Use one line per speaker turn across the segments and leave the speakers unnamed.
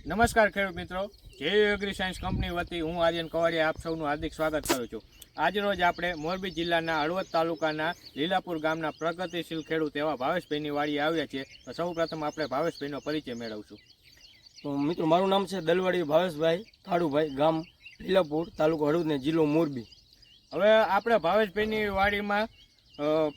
નમસ્કાર ખેડૂત મિત્રો. જે એગ્રી સાયન્સ કંપની વતી હું આર્યન કવાડિયા આપ સૌનું હાર્દિક સ્વાગત કરું છું. આજરોજ આપણે મોરબી જિલ્લાના હળવદ તાલુકાના લીલાપુર ગામના પ્રગતિશીલ ખેડૂત એવા ભાવેશભાઈની વાડીએ આવ્યા છે તો સૌ આપણે ભાવેશભાઈનો પરિચય મેળવશું.
તો મિત્રો મારું નામ છે દલવાડી ભાવેશભાઈ થાળુભાઈ ગામ લીલાપુર તાલુકો હળવદ ને જિલ્લો મોરબી.
હવે આપણે ભાવેશભાઈની વાડીમાં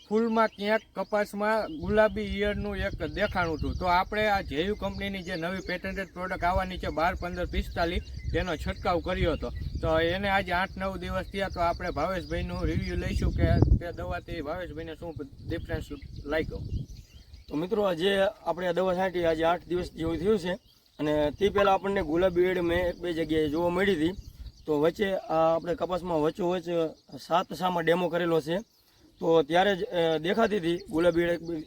ફૂલમાં ક્યાંક કપાસમાં ગુલાબી ઈયળનું એક દેખાણું હતું. તો આપણે આ જેયુ કંપનીની જે નવી પેટન્ટેડ પ્રોડક્ટ આવવાની છે, બાર, પંદર, પિસ્તાલીસ, તેનો છંટકાવ કર્યો હતો. તો એને આજે આઠ, નવ દિવસ થયા, તો આપણે ભાવેશભાઈનું રિવ્યૂ લઈશું કે તે દવાથી ભાવેશભાઈને શું ડિફરન્સ લાગ્યો?
તો મિત્રો, આજે આપણે આ દવા છાંટી, આજે આઠ દિવસ જેવું થયું છે. અને તે પહેલાં આપણને ગુલાબી એડ મેં એક, બે જગ્યાએ જોવા મળી હતી. તો વચ્ચે આપણે કપાસમાં વચ્ચો વચ્ચે સાત સામાં ડેમો કરેલો છે. તો ત્યારે જ દેખાતી હતી ગુલાબી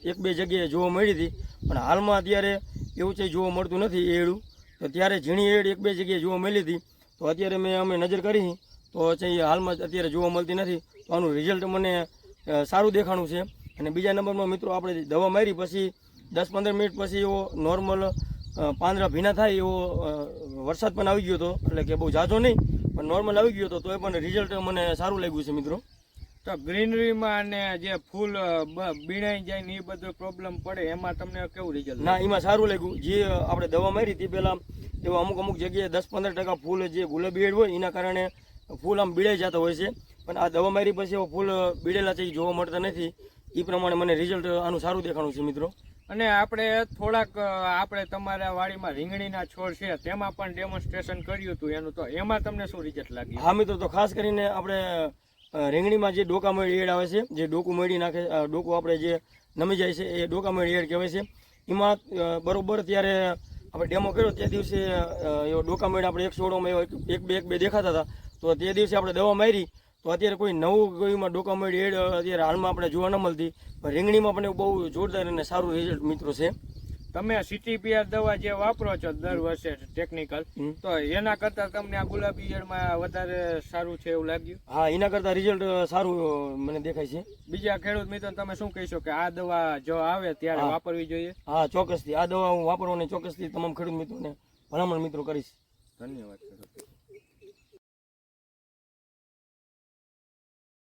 એક બે- જગ્યાએ જોવા મળી હતી. પણ હાલમાં અત્યારે એવું છે જોવા મળતું નથી એડું. તો ત્યારે ઝીણી એડ એક બે જગ્યાએ જોવા મળી હતી. તો અત્યારે મેં અમે નજર કરી તો છે એ હાલમાં અત્યારે જોવા મળતી નથી. તો આનું રિઝલ્ટ મને સારું દેખાણું છે. અને બીજા નંબરમાં મિત્રો આપણે દવા મારી, પછી દસ પંદર મિનિટ પછી એવો નોર્મલ પાંદરા ભીના થાય એવો વરસાદ પણ આવી ગયો હતો. એટલે કે બહુ જાજો નહીં, પણ નોર્મલ આવી ગયો હતો. તો એ પણ રિઝલ્ટ મને સારું લાગ્યું છે મિત્રો.
તો ગ્રીનરીમાં અને જે ફૂલ બીણાઈ જાય ને એ બધો પ્રોબ્લેમ પડે એમાં તમને કેવું રિઝલ્ટ
ના એમાં સારું લાગ્યું. જે આપણે દવા મારી હતી પહેલાં એવા અમુક અમુક જગ્યાએ દસ પંદર ટકા ફૂલ જે ગુલાબી એડ હોય એના કારણે ફૂલ આમ બીડાઈ જતા હોય છે. પણ આ દવા મારી પછી એવા ફૂલ બીડેલા છે એ જોવા મળતા નથી. એ પ્રમાણે મને રિઝલ્ટ આનું સારું દેખાણું છે મિત્રો.
અને આપણે થોડાક આપણે તમારા વાડીમાં રીંગણીના છોડ છે તેમાં પણ ડેમોન્સ્ટ્રેશન કર્યું હતું એનું. તો એમાં તમને શું રિઝલ્ટ લાગ્યું?
હા મિત્રો તો ખાસ કરીને આપણે રીંગણીમાં જે ડોકામળી એડ આવે છે, જે ડોકું મળી નાખે ડોકું આપણે જે નમી જાય છે, એ ડોકામળી એડ કહેવાય છે. એમાં બરાબર ત્યારે આપણે ડેમો કર્યો તે દિવસે એવો ડોકામળી આપણે એક છોડોમાં એવો એક- બે, એક બે દેખાતા હતા. તો તે દિવસે આપણે દવા મારી, તો અત્યારે કોઈ નવું કોઈમાં ડોકામળી એડ અત્યારે હાલમાં આપણે જોવા ન મળતી. પણ રીંગણીમાં પણ એવું બહુ જોરદાર અને સારું રિઝલ્ટ મિત્રો છે.
તમે સીટીપીઆર દવા જે વાપરો છો દર વર્ષે ટેકનિકલ તો એના કરતાં તમને આ ગુલાબી ઈયળમાં વધારે સારું છે એવું લાગ્યું?
હા એના કરતાં રિઝલ્ટ સારું મને દેખાય છે.
બીજા ખેડૂત મિત્રો તમે શું કહેશો કે આ દવા જો આવે ત્યારે વાપરવી જોઈએ?
હા ચોક્કસથી. આ દવા હું વાપરવાની ચોક્કસથી તમામ ખેડૂત મિત્રોને ભલામણ મિત્રો કરીશ.
ધન્યવાદ